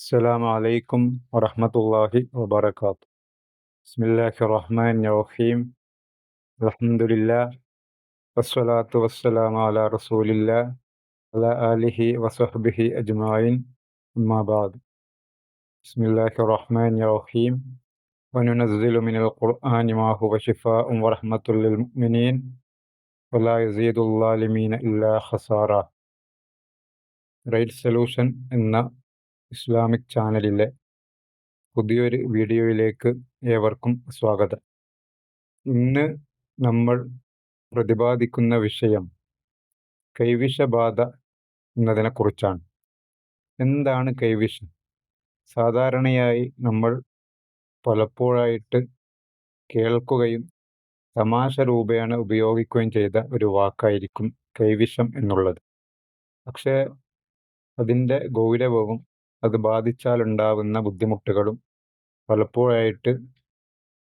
السلام عليكم ورحمة الله وبركاته بسم الله الرحمن الرحيم الحمد لله والصلاة والسلام على رسول الله على آله وصحبه أجمعين أما بعد بسم الله الرحمن الرحيم وننزل من القرآن ما هو شفاء ورحمة للمؤمنين ولا يزيد الظالمين إلا خسارة right solution എന്ന Islamic ചാനലിലെ പുതിയൊരു വീഡിയോയിലേക്ക് ഏവർക്കും സ്വാഗതം. ഇന്ന് നമ്മൾ പ്രതിപാദിക്കുന്ന വിഷയം കൈവിഷബാധ എന്നതിനെക്കുറിച്ചാണ്. എന്താണ് കൈവിഷം? സാധാരണയായി നമ്മൾ പലപ്പോഴായിട്ട് കേൾക്കുകയും തമാശ രൂപേണ ഉപയോഗിക്കുകയും ചെയ്ത ഒരു വാക്കായിരിക്കും കൈവിഷം എന്നുള്ളത്. പക്ഷേ അതിന്റെ ഗൗരവവും അത് ബാധിച്ചാലുണ്ടാവുന്ന ബുദ്ധിമുട്ടുകളും പലപ്പോഴായിട്ട്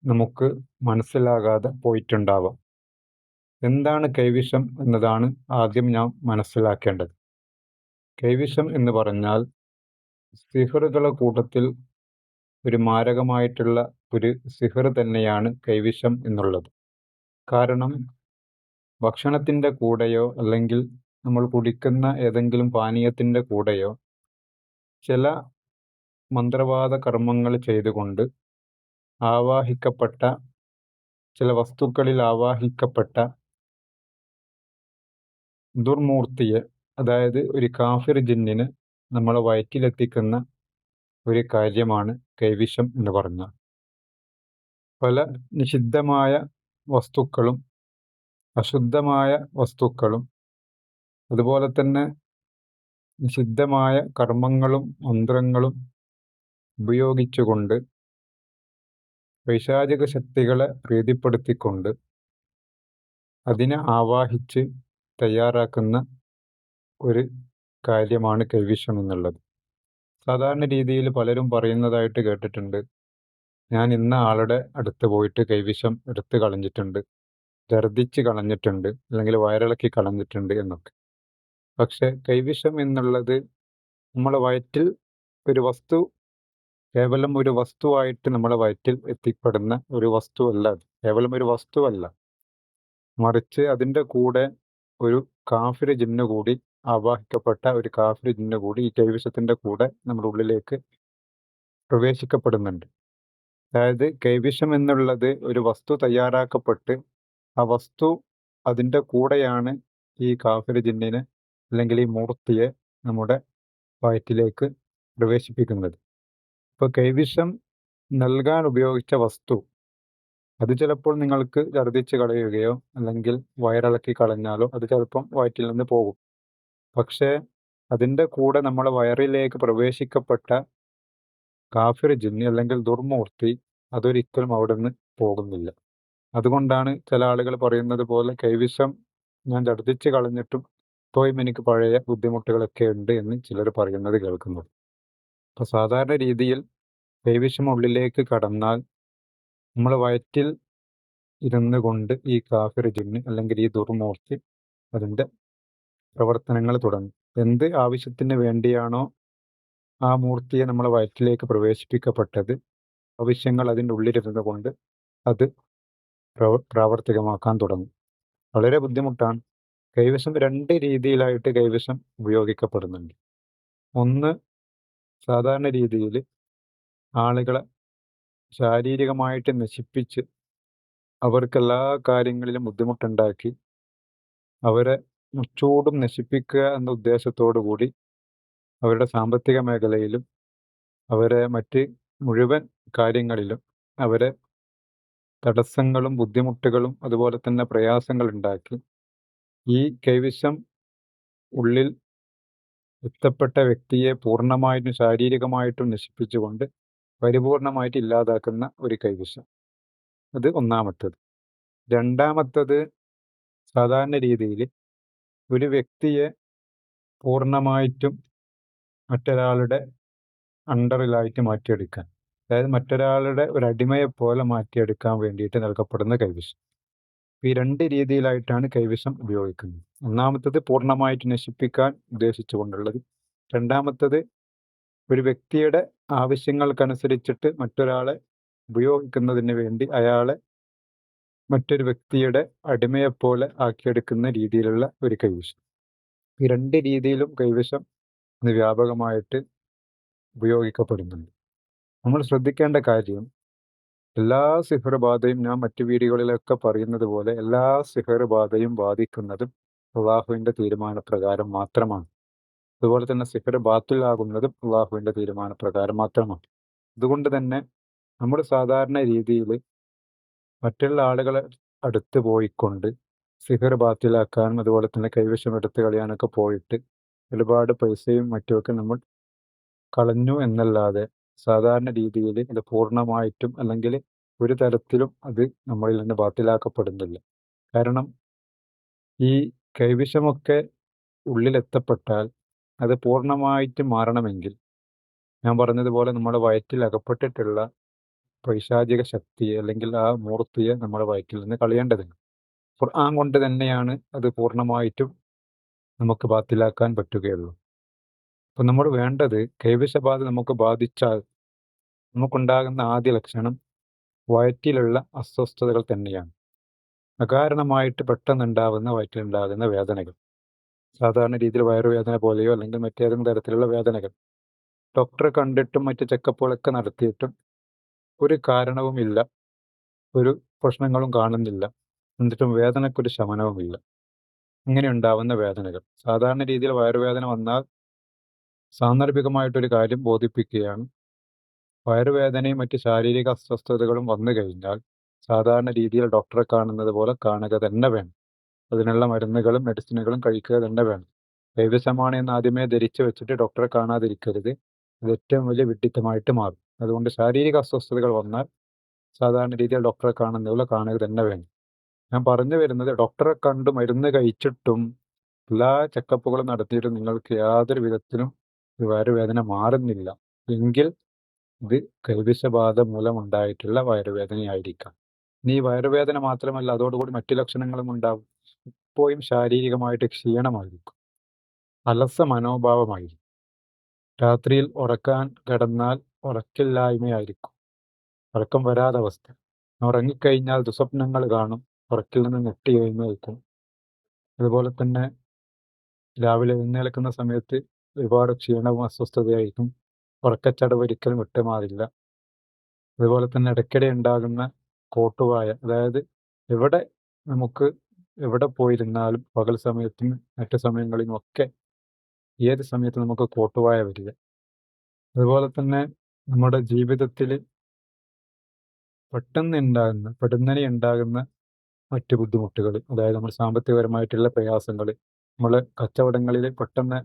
നമുക്ക് മനസ്സിലാകാതെ പോയിട്ടുണ്ടാവാം. എന്താണ് കൈവിഷം എന്നതാണ് ആദ്യം ഞാൻ മനസ്സിലാക്കേണ്ടത്. കൈവിഷം എന്ന് പറഞ്ഞാൽ സിഹറുകളുടെ കൂട്ടത്തിൽ ഒരു മാരകമായിട്ടുള്ള ഒരു സിഹർ തന്നെയാണ് കൈവിഷം എന്നുള്ളത്. കാരണം ഭക്ഷണത്തിന്റെ കൂടെയോ അല്ലെങ്കിൽ നമ്മൾ കുടിക്കുന്ന ഏതെങ്കിലും പാനീയത്തിന്റെ കൂടെയോ ചില മന്ത്രവാദ കർമ്മങ്ങൾ ചെയ്തുകൊണ്ട് ആവാഹിക്കപ്പെട്ട ചില വസ്തുക്കളിൽ ആവാഹിക്കപ്പെട്ട ദുർമൂർത്തിയെ അതായത് ഒരു കാഫിർ ജിന്നിന് നമ്മളെ വയറ്റിലെത്തിക്കുന്ന ഒരു കാര്യമാണ് കൈവിഷം എന്ന് പറഞ്ഞാൽ. പല നിഷിദ്ധമായ വസ്തുക്കളും അശുദ്ധമായ വസ്തുക്കളും അതുപോലെ തന്നെ നിഷിദ്ധമായ കർമ്മങ്ങളും മന്ത്രങ്ങളും ഉപയോഗിച്ചുകൊണ്ട് പൈശാചിക ശക്തികളെ പ്രീതിപ്പെടുത്തിക്കൊണ്ട് അതിനെ ആവാഹിച്ച് തയ്യാറാക്കുന്ന ഒരു കാര്യമാണ് കൈവിഷം എന്നുള്ളത്. സാധാരണ രീതിയിൽ പലരും പറയുന്നതായിട്ട് കേട്ടിട്ടുണ്ട്. ഞാൻ ഇന്ന ആളുടെ അടുത്ത് പോയിട്ട് കൈവിഷം എടുത്ത് കളഞ്ഞിട്ടുണ്ട്. ദർദിച്ച് കളഞ്ഞിട്ടുണ്ട്. അല്ലെങ്കിൽ വയറിളക്കി കളഞ്ഞിട്ടുണ്ട് എന്നൊക്കെ. പക്ഷെ കൈവിഷം എന്നുള്ളത് നമ്മളെ വയറ്റിൽ ഒരു വസ്തു കേവലം ഒരു വസ്തുവായിട്ട് നമ്മളെ വയറ്റിൽ എത്തിപ്പെടുന്ന ഒരു വസ്തുവല്ല അത്. കേവലം ഒരു വസ്തുവല്ല മറിച്ച് അതിന്റെ കൂടെ ഒരു കാഫിർ ജിന്ന് കൂടി ആവാഹിക്കപ്പെട്ട ഒരു കാഫിർ ജിന്ന് കൂടി ഈ കൈവിഷത്തിന്റെ കൂടെ നമ്മുടെ ഉള്ളിലേക്ക് പ്രവേശിക്കപ്പെടുന്നുണ്ട്. അതായത് കൈവിഷം എന്നുള്ളത് ഒരു വസ്തു തയ്യാറാക്കപ്പെട്ട് ആ വസ്തു അതിന്റെ കൂടെയാണ് ഈ കാഫിർ ജിന്നിനെ അല്ലെങ്കിൽ ഈ മൂർത്തിയെ നമ്മുടെ വയറ്റിലേക്ക് പ്രവേശിപ്പിക്കുന്നത്. ഇപ്പോൾ കൈവിഷം നൽകാൻ ഉപയോഗിച്ച വസ്തു അത് ചിലപ്പോൾ നിങ്ങൾക്ക് ഛർദ്ദിച്ച് കളയുകയോ അല്ലെങ്കിൽ വയറിളക്കി കളഞ്ഞാലോ അത് ചിലപ്പം വയറ്റിൽ നിന്ന് പോകും. പക്ഷേ അതിന്റെ കൂടെ നമ്മൾ വയറിലേക്ക് പ്രവേശിക്കപ്പെട്ട കാഫിർ ജിന്നി അല്ലെങ്കിൽ ദുർമൂർത്തി അതൊരിക്കലും അവിടെ നിന്ന് പോകുന്നില്ല. അതുകൊണ്ടാണ് ചില ആളുകൾ പറയുന്നത് പോലെ കൈവിഷം ഞാൻ ഛർദ്ദിച്ച് കളഞ്ഞിട്ടും ഇപ്പോഴും എനിക്ക് പഴയ ബുദ്ധിമുട്ടുകളൊക്കെ ഉണ്ട് എന്ന് ചിലർ പറയുന്നത് കേൾക്കുന്നു. അപ്പോൾ സാധാരണ രീതിയിൽ കൈവിഷം ഉള്ളിലേക്ക് കടന്നാൽ നമ്മൾ വയറ്റിൽ ഇരുന്ന് കൊണ്ട് ഈ കാഫിർ ജിന്ന് അല്ലെങ്കിൽ ഈ ദുർമൂർത്തി അതിന്റെ പ്രവർത്തനങ്ങൾ തുടങ്ങും. എന്ത് ആവശ്യത്തിന് വേണ്ടിയാണോ ആ മൂർത്തിയെ നമ്മൾ വയറ്റിലേക്ക് പ്രവേശിപ്പിക്കപ്പെട്ടത് ആവശ്യങ്ങൾ അതിന്റെ ഉള്ളിലിരുന്ന് കൊണ്ട് അത് പ്രാവർത്തികമാക്കാൻ തുടങ്ങും. വളരെ ബുദ്ധിമുട്ടാണ്. കൈവശം രണ്ട് രീതിയിലായിട്ട് കൈവശം ഉപയോഗിക്കപ്പെടുന്നുണ്ട്. ഒന്ന് സാധാരണ രീതിയിൽ ആളുകളെ ശാരീരികമായിട്ട് നശിപ്പിച്ച് അവർക്ക് എല്ലാ കാര്യങ്ങളിലും ബുദ്ധിമുട്ടുണ്ടാക്കി അവരെ മുച്ചൂടും നശിപ്പിക്കുക എന്ന ഉദ്ദേശത്തോടു കൂടി അവരുടെ സാമ്പത്തിക മേഖലയിലും അവരെ മറ്റ് മുഴുവൻ കാര്യങ്ങളിലും അവരെ തടസ്സങ്ങളും ബുദ്ധിമുട്ടുകളും അതുപോലെ തന്നെ പ്രയാസങ്ങൾ ഉണ്ടാക്കി ഈ കൈവശം ഉള്ളിൽ എത്തപ്പെട്ട വ്യക്തിയെ പൂർണമായിട്ടും ശാരീരികമായിട്ടും നശിപ്പിച്ചുകൊണ്ട് പരിപൂർണമായിട്ട് ഇല്ലാതാക്കുന്ന ഒരു കൈവശം. അത് ഒന്നാമത്തത്. രണ്ടാമത്തത് സാധാരണ രീതിയിൽ ഒരു വ്യക്തിയെ പൂർണമായിട്ടും മറ്റൊരാളുടെ അണ്ടറിലായിട്ട് മാറ്റിയെടുക്കാൻ അതായത് മറ്റൊരാളുടെ ഒരു അടിമയെ പോലെ മാറ്റിയെടുക്കാൻ വേണ്ടിയിട്ട് നൽകപ്പെടുന്ന കൈവിഷം ഈ രണ്ട് രീതിയിലായിട്ടാണ് കൈവശം ഉപയോഗിക്കുന്നത്. ഒന്നാമത്തത് പൂർണമായിട്ട് നശിപ്പിക്കാൻ ഉദ്ദേശിച്ചുകൊണ്ടുള്ളത്. രണ്ടാമത്തത് ഒരു വ്യക്തിയുടെ ആവശ്യങ്ങൾക്കനുസരിച്ചിട്ട് മറ്റൊരാളെ ഉപയോഗിക്കുന്നതിന് വേണ്ടി അയാളെ മറ്റൊരു വ്യക്തിയുടെ അടിമയെപ്പോലെ ആക്കിയെടുക്കുന്ന രീതിയിലുള്ള ഒരു കൈവശം. ഈ രണ്ട് രീതിയിലും കൈവശം വ്യാപകമായിട്ട് ഉപയോഗിക്കപ്പെടുന്നുണ്ട്. നമ്മൾ ശ്രദ്ധിക്കേണ്ട കാര്യം എല്ലാ സിഹർ ബാധയും ഞാൻ മറ്റു വീഡിയോകളിലൊക്കെ പറയുന്നത് പോലെ എല്ലാ സിഹർ ബാധയും ബാധിക്കുന്നതും അള്ളാഹുവിന്റെ തീരുമാനപ്രകാരം മാത്രമാണ്. അതുപോലെ തന്നെ സിഹർ ബാത്തിലാകുന്നതും അള്ളാഹുവിന്റെ തീരുമാനപ്രകാരം മാത്രമാണ്. അതുകൊണ്ട് തന്നെ നമ്മൾ സാധാരണ രീതിയിൽ മറ്റുള്ള ആളുകളെ അടുത്ത് പോയിക്കൊണ്ട് സിഹർ ബാത്തിലാക്കാനും അതുപോലെ തന്നെ കൈവശം എടുത്ത് കളയാനൊക്കെ പോയിട്ട് ഒരുപാട് പൈസയും മറ്റുമൊക്കെ നമ്മൾ കളഞ്ഞു എന്നല്ലാതെ സാധാരണ രീതിയിൽ ഇത് പൂർണമായിട്ടും അല്ലെങ്കിൽ ഒരു തരത്തിലും അത് നമ്മളിൽ നിന്ന് ബാത്തിലാക്കപ്പെടുന്നില്ല കാരണം ഈ കൈവിഷമൊക്കെ ഉള്ളിലെത്തപ്പെട്ടാൽ അത് പൂർണമായിട്ട് മാറണമെങ്കിൽ ഞാൻ പറഞ്ഞതുപോലെ നമ്മുടെ വയറ്റിൽ അകപ്പെട്ടിട്ടുള്ള പൈശാചിക ശക്തി അല്ലെങ്കിൽ ആ മൂർത്തിയെ നമ്മുടെ വയറ്റിൽ നിന്ന് കളയേണ്ടതുണ്ട് ഖുർആൻ കൊണ്ട് തന്നെയാണ് അത് പൂർണമായിട്ടും നമുക്ക് ബാത്തിലാക്കാൻ പറ്റുകയുള്ളൂ. അപ്പം നമ്മൾ വേണ്ടത് കൈവശബാധ നമുക്ക് ബാധിച്ചാൽ നമുക്കുണ്ടാകുന്ന ആദ്യ ലക്ഷണം വയറ്റിലുള്ള അസ്വസ്ഥതകൾ തന്നെയാണ്. അകാരണമായിട്ട് പെട്ടെന്നുണ്ടാകുന്ന വയറ്റിലുണ്ടാകുന്ന വേദനകൾ. സാധാരണ രീതിയിൽ വയറുവേദന പോലെയോ അല്ലെങ്കിൽ മറ്റേതെങ്കിലും തരത്തിലുള്ള വേദനകൾ. ഡോക്ടറെ കണ്ടിട്ടും മറ്റ് ചെക്കപ്പുകളൊക്കെ നടത്തിയിട്ടും ഒരു കാരണവുമില്ല ഒരു പ്രശ്നങ്ങളും കാണുന്നില്ല. എന്നിട്ടും വേദനക്കൊരു ശമനവുമില്ല. ഇങ്ങനെ ഉണ്ടാവുന്ന വേദനകൾ. സാധാരണ രീതിയിൽ വയറുവേദന വന്നാൽ സാന്ദർഭികമായിട്ടൊരു കാര്യം ബോധിപ്പിക്കുകയാണ്. വയറുവേദനയും മറ്റ് ശാരീരിക അസ്വസ്ഥതകളും വന്നു കഴിഞ്ഞാൽ സാധാരണ രീതിയിൽ ഡോക്ടറെ കാണുന്നത് പോലെ കാണുക തന്നെ വേണം. അതിനുള്ള മരുന്നുകളും മെഡിസിനുകളും കഴിക്കുക തന്നെ വേണം. കൈവശമാണ് എന്ന് ആദ്യമേ ധരിച്ചു വെച്ചിട്ട് ഡോക്ടറെ കാണാതിരിക്കരുത്. അത് ഏറ്റവും വലിയ വിഡിത്തമായിട്ട് മാറും. അതുകൊണ്ട് ശാരീരിക അസ്വസ്ഥതകൾ വന്നാൽ സാധാരണ രീതിയിൽ ഡോക്ടറെ കാണുന്നത് പോലെ കാണുക തന്നെ വേണം. ഞാൻ പറഞ്ഞു വരുന്നത് ഡോക്ടറെ കണ്ട് മരുന്ന് കഴിച്ചിട്ടും എല്ലാ ചെക്കപ്പുകളും നടത്തിയിട്ടും നിങ്ങൾക്ക് യാതൊരു വിധത്തിലും വയറുവേദന മാറുന്നില്ല. എങ്കിൽ ഇത് കൈവിഷബാധ മൂലമുണ്ടായിട്ടുള്ള വയറുവേദനയായിരിക്കാം. ഇനി വയറുവേദന മാത്രമല്ല അതോടുകൂടി മറ്റു ലക്ഷണങ്ങളും ഉണ്ടാവും. ഇപ്പോഴും ശാരീരികമായിട്ട് ക്ഷീണമായിരിക്കും. അലസ മനോഭാവമായിരിക്കും. രാത്രിയിൽ ഉറക്കാൻ കിടന്നാൽ ഉറക്കില്ലായ്മയായിരിക്കും. ഉറക്കം വരാത്ത അവസ്ഥ. ഉറങ്ങിക്കഴിഞ്ഞാൽ ദുസ്വപ്നങ്ങൾ കാണും. ഉറക്കിൽ നിന്ന് നെട്ടി എഴുന്നേൽക്കും. അതുപോലെ തന്നെ രാവിലെ എഴുന്നേൽക്കുന്ന സമയത്ത് ഒരുപാട് ക്ഷീണവും അസ്വസ്ഥതയായിരിക്കും ഉറക്കച്ചടവ് ഒരിക്കലും വിട്ടുമാറില്ല. അതുപോലെ തന്നെ ഇടയ്ക്കിടെ ഉണ്ടാകുന്ന കോട്ടുവായ അതായത് എവിടെ നമുക്ക് എവിടെ പോയിരുന്നാലും പകൽ സമയത്തും മറ്റു സമയങ്ങളിലും ഒക്കെ ഏത് സമയത്തും നമുക്ക് കോട്ടുവായ വരിക. അതുപോലെ തന്നെ നമ്മുടെ ജീവിതത്തിൽ പെട്ടെന്ന് ഉണ്ടാകുന്ന പെടുന്നനെ ഉണ്ടാകുന്ന മറ്റു ബുദ്ധിമുട്ടുകൾ അതായത് നമ്മൾ സാമ്പത്തികപരമായിട്ടുള്ള പ്രയാസങ്ങൾ നമ്മൾ കച്ചവടങ്ങളിൽ പെട്ടെന്ന്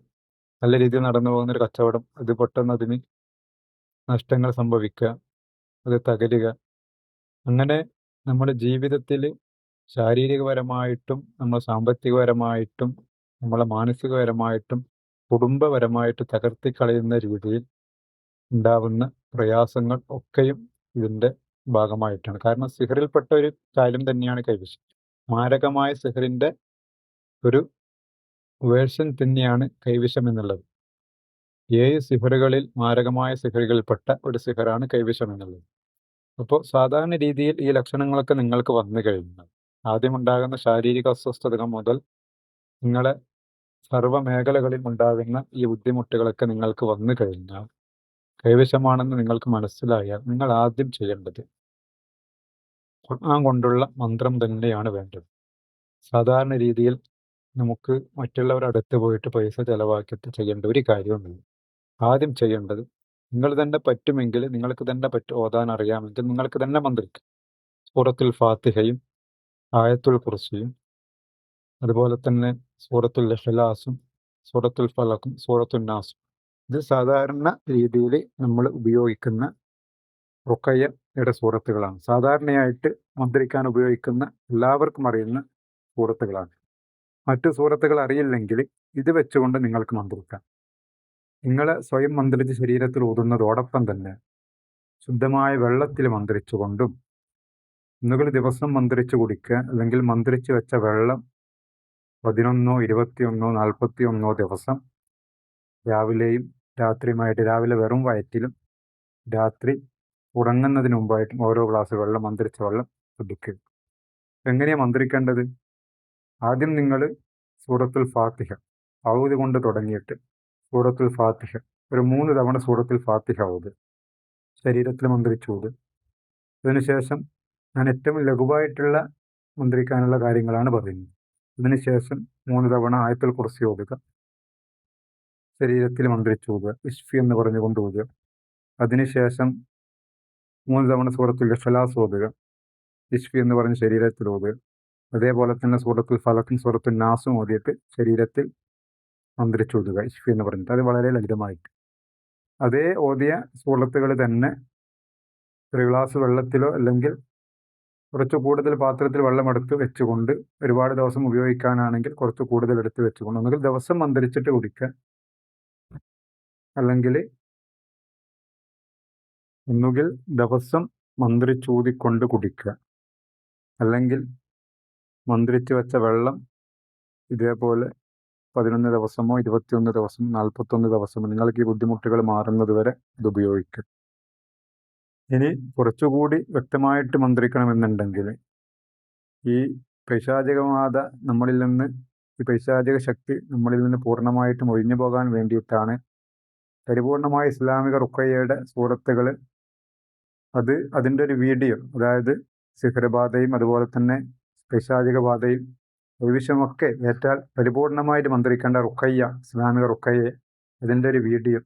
നല്ല രീതിയിൽ നടന്നു പോകുന്ന ഒരു കച്ചവടം അത് പെട്ടെന്ന് അതിന് നഷ്ടങ്ങൾ സംഭവിക്കുക അത് തകരുക. അങ്ങനെ നമ്മുടെ ജീവിതത്തിൽ ശാരീരികപരമായിട്ടും നമ്മൾ സാമ്പത്തികപരമായിട്ടും നമ്മളെ മാനസികപരമായിട്ടും കുടുംബപരമായിട്ട് തകർത്തി കളയുന്ന രീതിയിൽ ഉണ്ടാവുന്ന പ്രയാസങ്ങൾ ഒക്കെയും ഇതിന്റെ ഭാഗമായിട്ടാണ്. കാരണം സിഹറിൽപ്പെട്ട ഒരു കാര്യം തന്നെയാണ് കൈവശം. മാരകമായ സിഹറിന്റെ ഒരു വേർഷൻ തന്നെയാണ് കൈവിഷം എന്നുള്ളത്. ഏഴ് സിഹറുകളിൽ മാരകമായ സിഹറുകളിൽപ്പെട്ട ഒരു സിഹറാണ് കൈവിഷം എന്നുള്ളത്. അപ്പോൾ സാധാരണ രീതിയിൽ ഈ ലക്ഷണങ്ങളൊക്കെ നിങ്ങൾക്ക് വന്നു കഴിഞ്ഞാൽ ആദ്യം ഉണ്ടാകുന്ന ശാരീരിക അസ്വസ്ഥതകൾ മുതൽ നിങ്ങളെ സർവ മേഖലകളിൽ ഉണ്ടാകുന്ന ഈ ബുദ്ധിമുട്ടുകളൊക്കെ നിങ്ങൾക്ക് വന്നു കഴിഞ്ഞാൽ കൈവശമാണെന്ന് നിങ്ങൾക്ക് മനസ്സിലായാൽ നിങ്ങൾ ആദ്യം ചെയ്യേണ്ടത് ഖുർആൻ കൊണ്ടുള്ള മന്ത്രം തന്നെയാണ് വേണ്ടത്. സാധാരണ രീതിയിൽ നമുക്ക് മറ്റുള്ളവരുടെ അടുത്ത് പോയിട്ട് പൈസ ചെലവാക്കിയിട്ട് ചെയ്യേണ്ട ഒരു കാര്യവുമില്ല. ആദ്യം ചെയ്യേണ്ടത് നിങ്ങൾ തന്നെ പറ്റുമെങ്കിൽ നിങ്ങൾക്ക് തന്നെ പറ്റും ഓതാൻ അറിയാമെങ്കിൽ നിങ്ങൾക്ക് തന്നെ മന്ത്രിക്കും സൂറത്തുൽ ഫാത്തിഹയും ആയത്തുൽ കുർസിയും അതുപോലെ തന്നെ സൂറത്തുൽ ഇഖ്ലാസും സൂറത്തുൽ ഫലക്കും സൂറത്തുൽ നാസും. ഇത് സാധാരണ രീതിയിൽ നമ്മൾ ഉപയോഗിക്കുന്ന റുക്കയ്യയുടെ സൂറത്തുകളാണ്. സാധാരണയായിട്ട് മന്ത്രിക്കാൻ ഉപയോഗിക്കുന്ന എല്ലാവർക്കും അറിയുന്ന സൂറത്തുകളാണ്. മറ്റു സൂറത്തുകൾ അറിയില്ലെങ്കിൽ ഇത് വെച്ചുകൊണ്ട് നിങ്ങൾക്ക് മന്ത്രിക്കാം നിങ്ങൾ സ്വയം മന്ത്രിച്ച് ശരീരത്തിൽ ഊതുന്നതോടൊപ്പം തന്നെ ശുദ്ധമായ വെള്ളത്തിൽ മന്ത്രിച്ചുകൊണ്ടും ഒന്നുകിൽ ദിവസം മന്ത്രിച്ച് കുടിക്കുക അല്ലെങ്കിൽ മന്ത്രിച്ച് വെച്ച വെള്ളം പതിനൊന്നോ ഇരുപത്തിയൊന്നോ നാൽപ്പത്തിയൊന്നോ ദിവസം രാവിലെയും രാത്രിയുമായിട്ട് രാവിലെ വെറും വയറ്റിലും രാത്രി ഉറങ്ങുന്നതിന് മുമ്പായിട്ടും ഓരോ ഗ്ലാസ് വെള്ളം മന്ത്രിച്ച വെള്ളം കുടിക്കുക. എങ്ങനെയാണ് മന്ത്രിക്കേണ്ടത്? ആദ്യം നിങ്ങൾ സൂറത്തുൽ ഫാത്തിഹ ഔദ് കൊണ്ട് തുടങ്ങിയിട്ട് സൂറത്തുൽ ഫാത്തിഹ ഒരു മൂന്ന് തവണ സൂറത്തുൽ ഫാത്തിഹ ഔദ് ശരീരത്തിൽ മന്ത്രിച്ചൂത് അതിനുശേഷം ഞാൻ ഏറ്റവും ലഘുവായിട്ടുള്ള മന്ത്രിക്കാനുള്ള കാര്യങ്ങളാണ് പറയുന്നത്. അതിനുശേഷം മൂന്ന് തവണ ആയത്തിൽ കുറിച്ച് ഓതുക. ശരീരത്തിൽ മന്ത്രിച്ചൂതുക ഇഷ്ഫി എന്ന് പറഞ്ഞുകൊണ്ട് ഓതുക. അതിനുശേഷം മൂന്ന് തവണ സൂറത്തുൽ ഇഖ്ലാസ് ഓതുക. ഇഷ്ഫി എന്ന് പറഞ്ഞ് ശരീരത്തിൽ ഓതുക. അതേപോലെ തന്നെ സൂറത്തുൽ ഫലക്കും സൂറത്തുൽ നാസും ഓതിയിട്ട് ശരീരത്തിൽ മന്ത്രിച്ചോതുക ഇഷ്ഫി എന്ന് പറഞ്ഞിട്ട്. അത് വളരെ ലളിതമായിട്ട്. അതേ ഓതിയ സൂറത്തുകൾ തന്നെ ഒരു ഗ്ലാസ് വെള്ളത്തിലോ അല്ലെങ്കിൽ കുറച്ച് കൂടുതൽ പാത്രത്തിൽ വെള്ളം എടുത്ത് വെച്ചുകൊണ്ട് ഒരുപാട് ദിവസം ഉപയോഗിക്കാനാണെങ്കിൽ കുറച്ച് കൂടുതൽ എടുത്ത് വെച്ചുകൊണ്ട് ഒന്നുകിൽ ദിവസം മന്ത്രിച്ചിട്ട് കുടിക്കുക. അല്ലെങ്കിൽ ഒന്നുകിൽ ദിവസം മന്ത്രിച്ചൂതിക്കൊണ്ട് കുടിക്കുക. അല്ലെങ്കിൽ മന്ത്രിച്ച് വെച്ച വെള്ളം ഇതേപോലെ പതിനൊന്ന് ദിവസമോ ഇരുപത്തിയൊന്ന് ദിവസം നാൽപ്പത്തൊന്ന് ദിവസമോ നിങ്ങൾക്ക് ഈ ബുദ്ധിമുട്ടുകൾ മാറുന്നത് വരെ ഇത് ഉപയോഗിക്കുക ഇനി കുറച്ചുകൂടി വ്യക്തമായിട്ട് മന്ത്രിക്കണമെന്നുണ്ടെങ്കിൽ ഈ പൈശാചികമാത നമ്മളിൽ നിന്ന് ഈ പൈശാചിക ശക്തി നമ്മളിൽ നിന്ന് പൂർണമായിട്ടും ഒഴിഞ്ഞു പോകാൻ വേണ്ടിയിട്ടാണ് പരിപൂർണമായ ഇസ്ലാമിക റുക്കയ്യയുടെ സൂറത്തുകൾ അത് അതിന്റെ ഒരു വീഡിയോ അതായത് സിഹ്രബാധയും അതുപോലെ തന്നെ പൈശാചിക ബാധയും ഏറ്റാൽ പരിപൂർണമായിട്ട് മന്ത്രിക്കേണ്ട റുക്കയ്യ ഇസ്ലാമിക റുക്കയ്യെ അതിന്റെ ഒരു വീഡിയോ.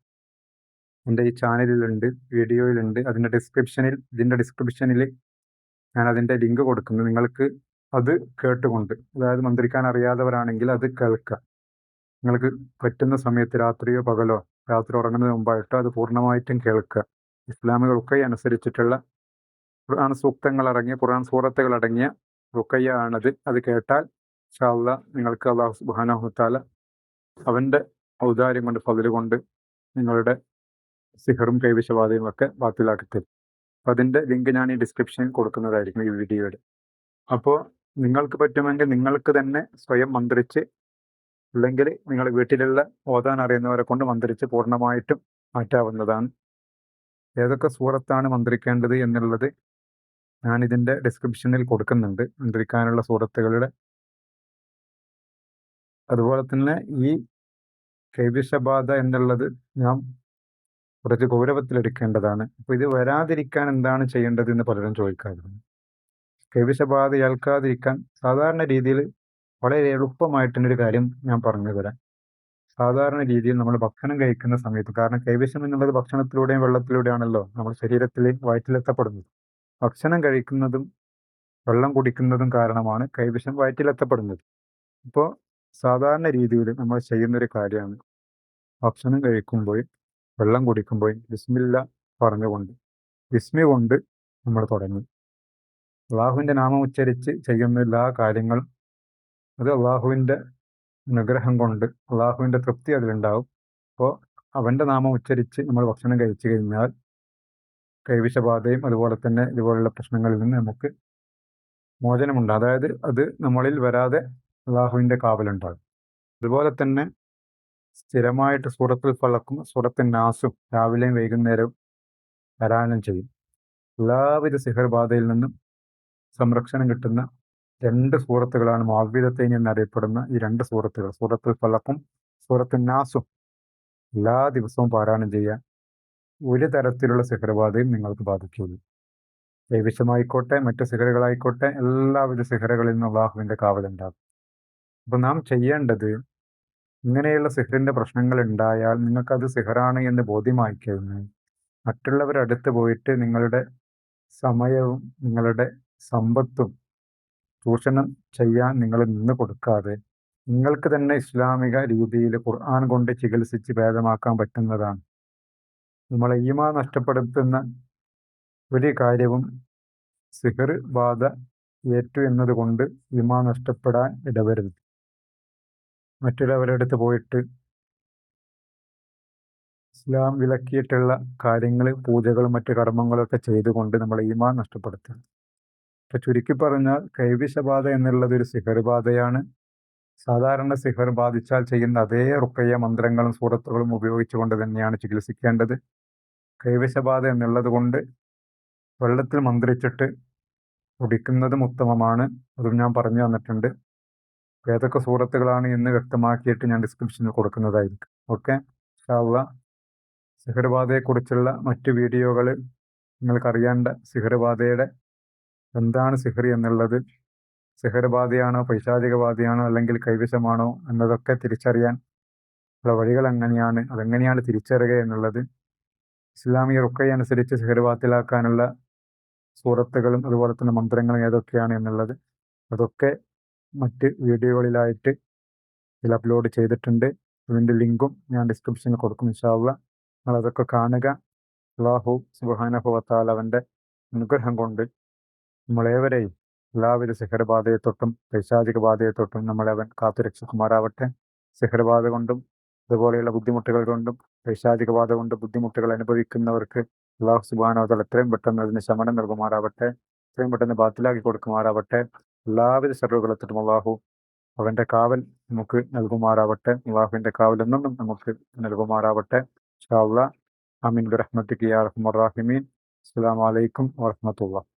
എന്റെ ഈ ചാനലിലുണ്ട് വീഡിയോയിലുണ്ട്. അതിന്റെ ഡിസ്ക്രിപ്ഷനിൽ ഇതിന്റെ ഡിസ്ക്രിപ്ഷനിൽ ഞാൻ അതിന്റെ ലിങ്ക് കൊടുക്കുന്നു. നിങ്ങൾക്ക് അത് കേട്ടുകൊണ്ട് അതായത് മന്ത്രിക്കാൻ അറിയാത്തവരാണെങ്കിൽ അത് കേൾക്കുക. നിങ്ങൾക്ക് പറ്റുന്ന സമയത്ത് രാത്രിയോ പകലോ രാത്രി ഉറങ്ങുന്നതിന് മുമ്പായിട്ടോ അത് പൂർണമായിട്ടും കേൾക്കുക. ഇസ്ലാമിക റുക്കൈ അനുസരിച്ചിട്ടുള്ള ഖുർആൻ സൂക്തങ്ങൾ അടങ്ങിയ ഖുർആൻ സൂറത്തുകൾ അടങ്ങിയ റുക്കയ്യ ആണത് അത് കേട്ടാൽ ഷാള്ള നിങ്ങൾക്ക് അള്ളാഹു സുബാനഹുത്താല അവന്റെ ഔദാര്യം കൊണ്ട് പതിൽ കൊണ്ട് നിങ്ങളുടെ സിഹറും കൈവശവാദയും ഒക്കെ ബാത്തിലാക്കി തരും. അപ്പം അതിന്റെ ലിങ്ക് ഞാൻ ഈ ഡിസ്ക്രിപ്ഷനിൽ കൊടുക്കുന്നതായിരിക്കും ഈ വീഡിയോയുടെ. അപ്പോൾ നിങ്ങൾക്ക് പറ്റുമെങ്കിൽ നിങ്ങൾക്ക് തന്നെ സ്വയം മന്ത്രിച്ച് അല്ലെങ്കിൽ നിങ്ങൾ വീട്ടിലുള്ള ഓതാൻ അറിയുന്നവരെ കൊണ്ട് മന്ത്രിച്ച് പൂർണമായിട്ടും മാറ്റാവുന്നതാണ്. ഏതൊക്കെ സൂറത്താണ് മന്ത്രിക്കേണ്ടത് എന്നുള്ളത് ഞാൻ ഇതിന്റെ ഡിസ്ക്രിപ്ഷനിൽ കൊടുക്കുന്നുണ്ട്. മുന്തിരിക്കാനുള്ള സുഹൃത്തുക്കളുടെ അതുപോലെ തന്നെ ഈ കൈവിഷബാധ എന്നുള്ളത് ഞാൻ കുറച്ച് ഗൗരവത്തിലെടുക്കേണ്ടതാണ്. അപ്പോൾ ഇത് വരാതിരിക്കാൻ എന്താണ് ചെയ്യേണ്ടത് എന്ന് പലരും ചോദിക്കാറുണ്ട്. കൈവിഷബാധ ഏൽക്കാതിരിക്കാൻ സാധാരണ രീതിയിൽ വളരെ എളുപ്പമായിട്ടുള്ളൊരു കാര്യം ഞാൻ പറഞ്ഞു തരാം സാധാരണ രീതിയിൽ നമ്മൾ ഭക്ഷണം കഴിക്കുന്ന സമയത്ത് കാരണം കൈവിഷം എന്നുള്ളത് ഭക്ഷണത്തിലൂടെയും വെള്ളത്തിലൂടെയാണല്ലോ നമ്മുടെ ശരീരത്തിൽ വയറ്റിലെത്തപ്പെടുന്നത്. ഭക്ഷണം കഴിക്കുന്നതും വെള്ളം കുടിക്കുന്നതും കാരണമാണ് കൈവിഷം വയറ്റിലെത്തപ്പെടുന്നത്. ഇപ്പോൾ സാധാരണ രീതിയിൽ നമ്മൾ ചെയ്യുന്നൊരു കാര്യമാണ്. ഭക്ഷണം കഴിക്കുമ്പോഴും വെള്ളം കുടിക്കുമ്പോഴും വിസ്മില്ല പറഞ്ഞുകൊണ്ട് ബിസ്മി കൊണ്ട് നമ്മൾ തുടങ്ങും. അള്ളാഹുവിന്റെ നാമം ഉച്ചരിച്ച് ചെയ്യുന്ന എല്ലാ കാര്യങ്ങളും അത് അള്ളാഹുവിന്റെ അനുഗ്രഹം കൊണ്ട് അള്ളാഹുവിന്റെ തൃപ്തി അതിലുണ്ടാവും. അപ്പോൾ അവന്റെ നാമം ഉച്ചരിച്ച് നമ്മൾ ഭക്ഷണം കഴിച്ചു കഴിഞ്ഞാൽ കൈവിഷബാധയും അതുപോലെ തന്നെ ഇതുപോലുള്ള പ്രശ്നങ്ങളിൽ നിന്ന് നമുക്ക് മോചനമുണ്ട്. അതായത് അത് നമ്മളിൽ വരാതെ അള്ളാഹുവിന്റെ കാവലുണ്ടാകും. അതുപോലെ തന്നെ സ്ഥിരമായിട്ട് സൂറത്തിൽ ഫലക്കും സൂറത്തിൽ നാസും രാവിലെയും വൈകുന്നേരവും പാരായണം ചെയ്യും. എല്ലാവിധ സിഹർബാധയിൽ നിന്നും സംരക്ഷണം കിട്ടുന്ന രണ്ട് സൂറത്തുകളാണ് മാവ്യതത്തൈൻ എന്നറിയപ്പെടുന്ന ഈ രണ്ട് സൂറത്തുകൾ. സൂറത്തുൽ ഫലക്കും സൂറത്തുൽ നാസും എല്ലാ ദിവസവും പാരായണം ചെയ്യാൻ ഒരു തരത്തിലുള്ള സിഹരബാധയും നിങ്ങൾക്ക് ബാധിക്കില്ല ദൈവശമായിക്കോട്ടെ മറ്റു സിഹരകളായിക്കോട്ടെ എല്ലാവിധ സിഹരകളിൽ നിന്നും അള്ളാഹുവിന്റെ കാവലുണ്ടാകും അപ്പോൾ നാം ചെയ്യേണ്ടത് ഇങ്ങനെയുള്ള സിഹറിന്റെ പ്രശ്നങ്ങൾ ഉണ്ടായാൽ നിങ്ങൾക്കത് സിഹറാണ് എന്ന് ബോധ്യമായി കഴിഞ്ഞ് മറ്റുള്ളവരടുത്ത് പോയിട്ട് നിങ്ങളുടെ സമയവും നിങ്ങളുടെ സമ്പത്തും ചൂഷണം ചെയ്യാൻ നിങ്ങൾ നിന്ന് കൊടുക്കാതെ നിങ്ങൾക്ക് തന്നെ ഇസ്ലാമിക രീതിയിൽ ഖുർആൻ കൊണ്ട് ചികിത്സിച്ച് ഭേദമാക്കാൻ പറ്റുന്നതാണ്. നമ്മളെ ഈമാ നഷ്ടപ്പെടുത്തുന്ന ഒരു കാര്യവും സിഹർ ബാധ ഏറ്റു എന്നതുകൊണ്ട് ഈമാ നഷ്ടപ്പെടാൻ ഇടവരുത്. മറ്റുള്ളവരുടെ അടുത്ത് പോയിട്ട് ഇസ്ലാം വിലക്കിയിട്ടുള്ള കാര്യങ്ങൾ പൂജകളും മറ്റ് കർമ്മങ്ങളൊക്കെ ചെയ്തുകൊണ്ട് നമ്മൾ ഈമാൻ നഷ്ടപ്പെടുത്തുക. ഇപ്പം ചുരുക്കി പറഞ്ഞാൽ കൈവിഷബാധ എന്നുള്ളത് ഒരു സിഹർ ബാധയാണ് സാധാരണ സിഹർ ബാധിച്ചാൽ ചെയ്യുന്ന അതേ റുക്കയ്യ മന്ത്രങ്ങളും സൂറത്തുകളും ഉപയോഗിച്ചുകൊണ്ട് തന്നെയാണ് ചികിത്സിക്കേണ്ടത്. കൈവശബാധ എന്നുള്ളത് കൊണ്ട് വെള്ളത്തിൽ മന്ത്രിച്ചിട്ട് കുടിക്കുന്നതും ഉത്തമമാണ്. അതും ഞാൻ പറഞ്ഞു തന്നിട്ടുണ്ട്. ഏതൊക്കെ സൂറത്തുകളാണ് എന്ന് വ്യക്തമാക്കിയിട്ട് ഞാൻ ഡിസ്ക്രിപ്ഷനിൽ കൊടുക്കുന്നതായിരിക്കും. ഓക്കെ? ഷാവുക സിഹർബാധയെക്കുറിച്ചുള്ള മറ്റു വീഡിയോകൾ നിങ്ങൾക്കറിയേണ്ട സിഹർബാധയുടെ എന്താണ് സിഹർ എന്നുള്ളത് സിഹർബാധയാണോ പൈശാചികബാധയാണോ അല്ലെങ്കിൽ കൈവശമാണോ എന്നതൊക്കെ തിരിച്ചറിയാൻ ഉള്ള വഴികൾ എങ്ങനെയാണ് അതെങ്ങനെയാണ് തിരിച്ചറിയുക എന്നുള്ളത് ഇസ്ലാമിക റുക്കൈ അനുസരിച്ച് സിഹർബാത്തിലാക്കാനുള്ള സൂറത്തുകളും അതുപോലെ തന്നെ മന്ത്രങ്ങളും ഏതൊക്കെയാണ് എന്നുള്ളത് അതൊക്കെ മറ്റ് വീഡിയോകളിലായിട്ട് ഇതിൽ അപ്ലോഡ് ചെയ്തിട്ടുണ്ട്. അതിന്റെ ലിങ്കും ഞാൻ ഡിസ്ക്രിപ്ഷനിൽ കൊടുക്കും ഇൻഷാല്ല നിങ്ങൾ അതൊക്കെ കാണുക. അള്ളാഹു സുബാനഹുവത്താൽ അവന്റെ അനുഗ്രഹം കൊണ്ട് നമ്മളേവരെയും എല്ലാവിധ സിഹരബാധയെ തൊട്ടും പൈശാചിക ബാധയെ തൊട്ടും നമ്മളെ അവൻ കാത്തുരക്ഷകുമാരാവട്ടെ സിഹരബാധ കൊണ്ടും അതുപോലെയുള്ള ബുദ്ധിമുട്ടുകൾ കൊണ്ടും പൈശാചിക ബാധ കൊണ്ട് ബുദ്ധിമുട്ടുകൾ അനുഭവിക്കുന്നവർക്ക് അള്ളാഹു സുബാനോതൽ എത്രയും പെട്ടെന്ന് അതിന് ശമനം നൽകുമാറാവട്ടെ. എത്രയും പെട്ടെന്ന് ബാത്തിലാക്കി കൊടുക്കുമാറാവട്ടെ. എല്ലാവിധ സർവകളത്തിലും അള്ളാഹു അവന്റെ കാവൽ നമുക്ക് നൽകുമാറാവട്ടെ. അള്ളാഹുവിന്റെ കാവൽ എന്നും നമുക്ക് നൽകുമാറാവട്ടെ. ഷാ അമീൻ റഹ്മത്ത് കിയാ റാഹിമീൻ. അസ്സാം വലൈക്കും വാഹമത്തുള്ള